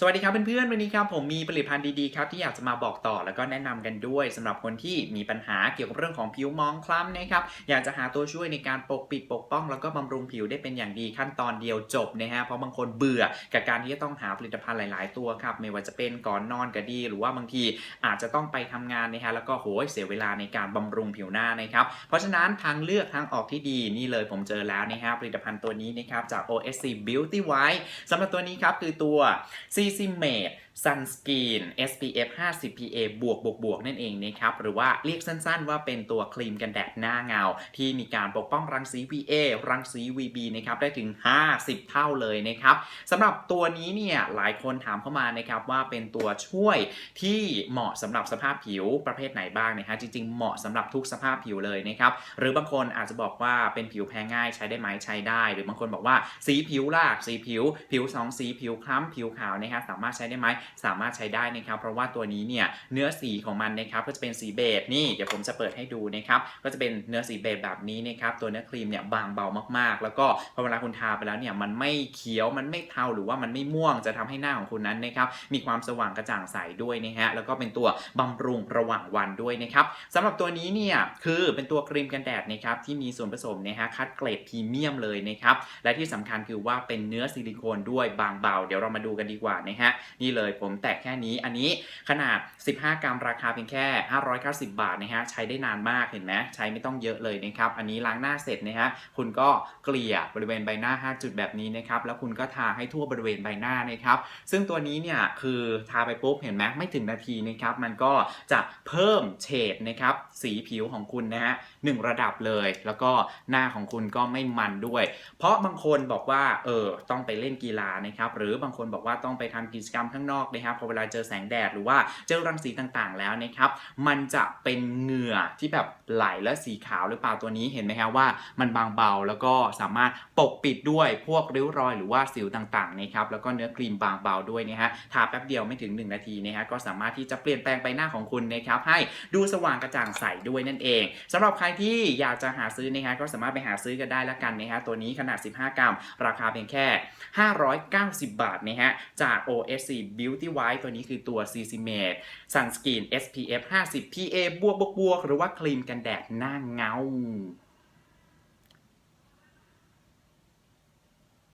สวัสดีครับเพื่อนๆวันนี้ครับผมมีผลิตภัณฑ์ดีๆครับที่อยากจะมาบอกต่อแล้วก็แนะนำกันด้วยสำหรับคนที่มีปัญหาเกี่ยวกับเรื่องของผิวมองคล้ำนะครับอยากจะหาตัวช่วยในการปกปิดปกป้อง แล้วก็บำรุงผิวได้เป็นอย่างดีขั้นตอนเดียวจบนะฮะเพราะบางคนเบื่อกับการที่จะต้องหาผลิตภัณฑ์หลาย ๆ ตัวครับไม่ว่าจะเป็นก่อนนอนก็ดี หรือว่าบางทีอาจจะต้องไปทำงานนะฮะแล้วก็โหยเสียเวลาในการบำรุงผิวหน้านะครับเพราะฉะนั้นทางเลือกทางออกที่ดีนี่เลยผมเจอแล้วนะฮะผลิตภัณฑ์ตัวนี้นะครับจาก OSC Beauty White สำหรับตัวนี้ครับคือตัว seis. CC Mate Sunscreen SPF 50 PA บวกบวกบวกนั่นเองนะครับ หรือว่าเรียกสั้นๆ ว่าเป็นตัวครีมกันแดดหน้าเงา ที่มีการปกป้องรังสี VA รังสี VB นะครับ ได้ถึง 50 เท่าเลยนะครับสำหรับตัวนี้เนี่ยหลายคนถามเข้ามานะครับว่าเป็นตัวช่วยที่เหมาะสำหรับสภาพผิวประเภทไหนบ้างนะฮะจริง ๆ เหมาะสำหรับทุกสภาพผิวเลยนะครับ หรือบางคนอาจจะบอกว่าเป็นผิวแพ้ง่ายใช้ได้ไหมใช้ได้ หรือบางคนบอกว่าสีผิวล่ะสีผิว ผิวสองสีผิวคล้ำผิวขาวนะฮะสามารถใช้ได้ไหมสามารถใช้ได้นะครับเพราะว่าตัวนี้เนี่ยเนื้อสีของมันนะครับก็จะเป็นสีเบจนี่เดี๋ยวผมจะเปิดให้ดูนะครับก็จะเป็นเนื้อสีเบจแบบนี้นะครับตัวเนื้อครีมเนี่ยบางเบามากๆ แล้วก็พอเวลาคุณทาไปแล้วเนี่ยมันไม่เขียวมันไม่เทาหรือว่ามันไม่ม่วงจะทำให้หน้าของคุณนั้นนะครับมีความสว่างกระจ่างใสด้วยนะฮะแล้วก็เป็นตัวบำรุงระหว่างวันด้วยนะครับสำหรับตัวนี้เนี่ยคือเป็นตัวครีมกันแดดนะครับที่มีส่วนผสมนะฮะคัดเกรดพรีเมียมเลยนะครับและที่สำคัญคือว่าเป็นเนื้อซิลิโคนด้วยบางเบา เดี๋ยวเรามาดูกันดีกว่านะฮะนี่เลยผมแตะแค่นี้อันนี้ขนาด 15 กรัมราคาเพียงแค่ 590 บาทนะฮะใช้ได้นานมากเห็นไหมใช้ไม่ต้องเยอะเลยนะครับอันนี้ล้างหน้าเสร็จนะฮะคุณก็เกลี่ยบริเวณใบหน้า 5 จุดแบบนี้นะครับแล้วคุณก็ทาให้ทั่วบริเวณใบหน้านะครับซึ่งตัวนี้เนี่ยคือทาไปปุ๊บเห็นไหมไม่ถึงนาทีนะครับมันก็จะเพิ่มเฉดนะครับสีผิวของคุณนะฮะหนึ่งระดับเลย แล้วก็หน้าของคุณก็ไม่มันด้วย เพราะบางคนบอกว่าเออต้องไปเล่นกีฬานะครับหรือบางคนบอกว่าต้องไปทำกิจกรรมข้างนอกนะครับพอเวลาเจอแสงแดดหรือว่าเจอรังสีต่างๆแล้วนะครับ มันจะเป็นเหงื่อที่แบบไหลและสีขาวหรือเปล่าตัวนี้เห็นไหมครับว่ามันบางเบาแล้วก็สามารถปกปิดด้วยพวกริ้วรอยหรือว่าสิวต่างๆนะครับแล้วก็เนื้อครีมบางเบาด้วยนะฮะทาแป๊บเดียวไม่ถึง 1 นาทีนะฮะก็สามารถที่จะเปลี่ยนแปลงใบหน้าของคุณนะครับให้ดูสว่างกระจ่างใสด้วยนั่นเองสำหรับใครที่อยากจะหาซื้อนะฮะก็สามารถไปหาซื้อกันได้แล้วกันนะฮะตัวนี้ขนาด 15 กรัม ราคาเพียงแค่ 590 บาทนะฮะจาก OSC Beauty White ตัวนี้คือตัว CC Mate Sunscreen SPF 50 PA บวกบวกบวกหรือว่าครีมกันแดดหน้าเงา